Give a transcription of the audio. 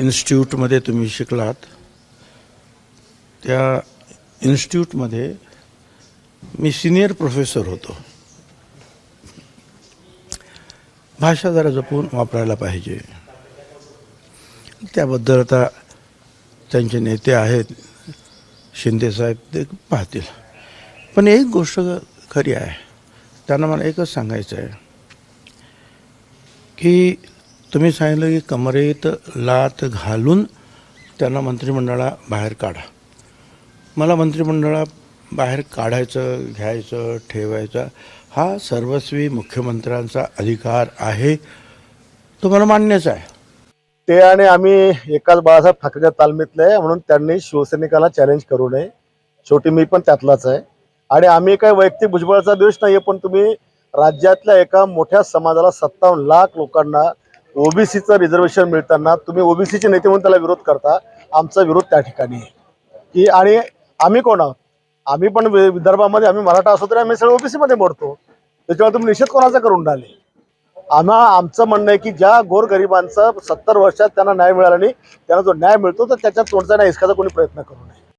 इन्स्टिट्यूटमध्ये तुम्ही शिकलात त्या इन्स्टिट्यूटमध्ये मी सिनियर प्रोफेसर होतो. भाषा जरा जपून वापरायला पाहिजे. त्याबद्दल आता त्यांचे नेते आहेत शिंदेसाहेब ते पाहतील. पण एक गोष्ट खरी आहे त्यांना मला एकच सांगायचं आहे की तुम्ही सांगितलं की कमरेत लात घालून त्यांना मंत्रिमंडळा बाहेर काढा. मला मंत्रिमंडळा बाहेर काढायचं घ्यायचं ठेवायचं हा सर्वस्वी मुख्यमंत्र्यांचा अधिकार आहे तो मला मान्यच आहे. ते आणि आम्ही एकाच बाळासाहेब ठाकरेच्या तालमीतले आहे म्हणून त्यांनी शिवसैनिकाला चॅलेंज करू नये. शेवटी मी पण त्यातलाच आहे. आणि आम्ही काय वैयक्तिक भुजबळाचा द्वेष नाही पण तुम्ही राज्यातल्या एका मोठ्या समाजाला सत्तावन्न लाख लोकांना ओबीसीचं रिझर्वेशन मिळताना तुम्ही ओबीसीचे नेते म्हणून त्याला विरोध करता आमचा विरोध त्या ठिकाणी आहे. की आणि आम्ही कोण आहोत? आम्ही पण वि- विदर्भामध्ये आम्ही मराठा असो तरी आम्ही सगळे ओबीसीमध्ये मोडतो. त्याच्यामुळे तुम्ही निषेध कोणाचा करून राहिले? आम्हा आमचं म्हणणं आहे की ज्या गोरगरिबांचा सत्तर वर्षात त्यांना न्याय मिळाला नाही त्यांना जो न्याय मिळतो तर त्याच्या तोंडचा न्याय इसकाचा कोणी प्रयत्न करू नये.